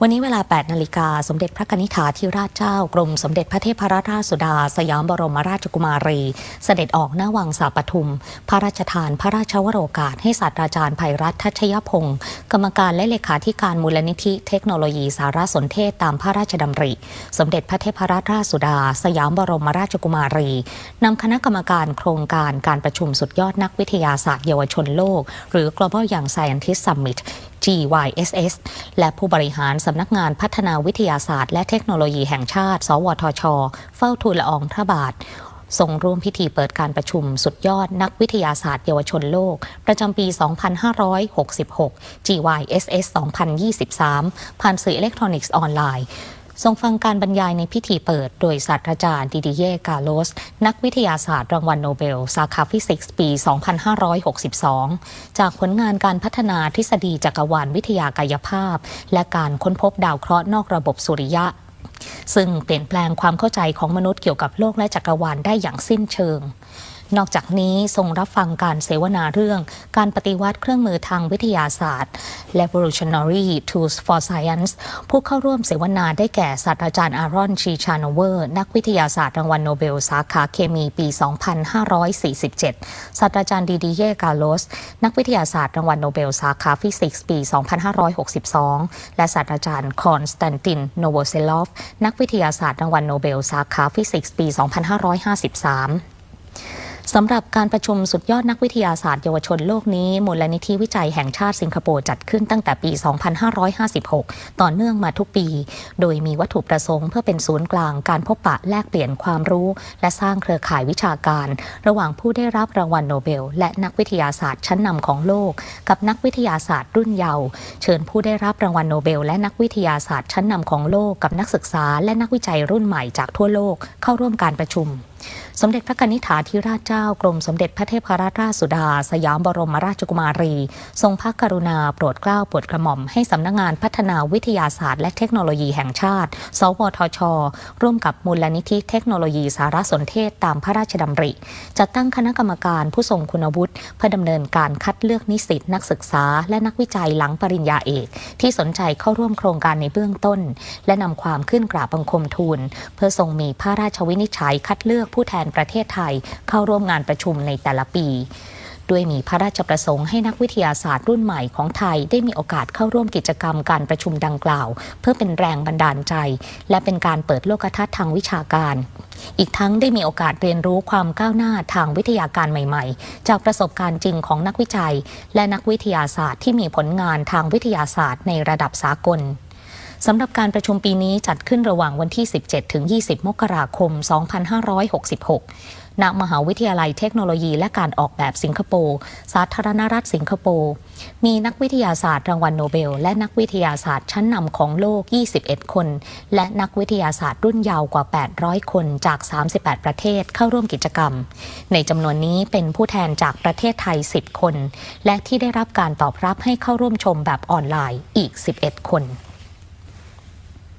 วันนี้เวลา 8 นาฬิกา สมเด็จพระนิธิาธิราชเจ้ากรมสมเด็จพระเทพรัตนราชสุดา สยามบรมราชกุมารี เสด็จออกหน้าวังสาปทุม พระราชทาน พระราชวโรกาส ให้ศาสตราจารย์ภัยรัตน์ทัชยพงศ์กรรมการและเลขาธิการมูลนิธิเทคโนโลยีสารสนเทศตามพระราชดำริ สมเด็จพระเทพรัตนราชสุดา สยามบรมราชกุมารีนำคณะกรรมการโครงการการประชุมสุดยอดนักวิทยาศาสตร์เยาวชนโลก หรือ Global Young Scientist Summit GYSS และผู้บริหารสำนักงานพัฒนาวิทยาศาสตร์ และเทคโนโลยีแห่งชาติ สวทช เฝ้าทูลละอองพระบาททรงร่วมพิธีเปิดการประชุมสุดยอดนักวิทยาศาสตร์เยาวชนโลก ประจำปี 2566 GYSS 2023 ผ่านสื่ออิเล็กทรอนิกส์ออนไลน์ ทรงฟังการบรรยายในพิธีเปิด โดยศาสตราจารย์ดิดิเย่กาโลส นักวิทยาศาสตร์รางวัลโนเบล สาขาฟิสิกส์ปี 2562 จากผลงานการพัฒนาทฤษฎีจักรวาลวิทยากายภาพ และการค้นพบดาวเคราะห์นอกระบบสุริยะ ซึ่งเปลี่ยนแปลงความเข้าใจของมนุษย์เกี่ยวกับโลกและจักรวาลได้อย่างสิ้นเชิง นอกจากนี้ทรงรับฟังการเสวนาเรื่อง การปฏิวัติเครื่องมือทางวิทยาศาสตร์ Revolutionary Tools for Science ผู้เข้าร่วมเสวนาได้แก่ศาสตราจารย์อารอนชีชานเวอร์ นักวิทยาศาสตร์รางวัลโนเบลสาขาเคมีปี 2547 ศาสตราจารย์ดีดีเย่กาโลส นักวิทยาศาสตร์รางวัลโนเบลสาขาฟิสิกส์ปี 2562 และศาสตราจารย์คอนสแตนตินโนโวเซลอฟ นักวิทยาศาสตร์รางวัลโนเบลสาขาฟิสิกส์ปี 2553 สำหรับการประชุมสุดยอดนักวิทยาศาสตร์เยาวชนโลกนี้ มูลนิธิวิจัยแห่งชาติสิงคโปร์จัดขึ้นตั้งแต่ปี 2556 ต่อเนื่องมาทุกปี โดยมีวัตถุประสงค์เพื่อเป็นศูนย์กลางการพบปะแลกเปลี่ยนความรู้ และสร้างเครือข่ายวิชาการ ระหว่างผู้ได้รับรางวัลโนเบล และนักวิทยาศาสตร์ชั้นนำของโลก กับนักวิทยาศาสตร์รุ่นเยาว์เชิญผู้ได้รับรางวัลโนเบล และนักวิทยาศาสตร์ชั้นนำของโลก กับนักศึกษา และนักวิจัยรุ่นใหม่จากทั่วโลกเข้าร่วมการประชุม สมเด็จพระนิธิาธิราชเจ้ากรมสมเด็จพระเทพรัตนราชสุดา สยามบรมราชกุมารี ทรงพระกรุณาโปรดเกล้าโปรดกระหม่อมให้สำนักงานพัฒนาวิทยาศาสตร์และเทคโนโลยีแห่งชาติ สวทช ร่วมกับมูลนิธิเทคโนโลยีสารสนเทศตามพระราชดำริ จัดตั้งคณะกรรมการผู้ทรงคุณวุฒิเพื่อดำเนินการคัดเลือกนิสิตนักศึกษา และนักวิจัยหลังปริญญาเอก ที่สนใจเข้าร่วมโครงการในเบื้องต้น และนำความขึ้นกราบบังคมทูล เพื่อทรงมีพระราชวินิจฉัยคัดเลือกผู้แทนประเทศไทยเข้าร่วมงานประชุมในแต่ละปีด้วยมีพระราชประสงค์ให้นักวิทยาศาสตร์รุ่นใหม่ของไทยได้มีโอกาสเข้าร่วมกิจกรรมการประชุมดังกล่าว เพื่อเป็นแรงบันดาลใจ และเป็นการเปิดโลกทัศน์ทางวิชาการ อีกทั้งได้มีโอกาสเรียนรู้ความก้าวหน้าทางวิทยาการใหม่ ๆ จากประสบการณ์จริงของนักวิจัย และนักวิทยาศาสตร์ที่มีผลงานทางวิทยาศาสตร์ในระดับสากล สำหรับการประชุมปีนี้จัดขึ้นระหว่างวันที่ 17 ถึง 20 มกราคม 2566 ณ มหาวิทยาลัยเทคโนโลยีและการออกแบบสิงคโปร์ สาธารณรัฐสิงคโปร์ มีนักวิทยาศาสตร์รางวัลโนเบล และนักวิทยาศาสตร์ชั้นนำของโลก 21 คน และนักวิทยาศาสตร์รุ่นยาวกว่า 800 คนจาก 38 ประเทศเข้าร่วมกิจกรรม ในจำนวนนี้เป็นผู้แทนจากประเทศไทย 10 คน และที่ได้รับการตอบรับให้เข้าร่วมชมแบบออนไลน์อีก 11 คน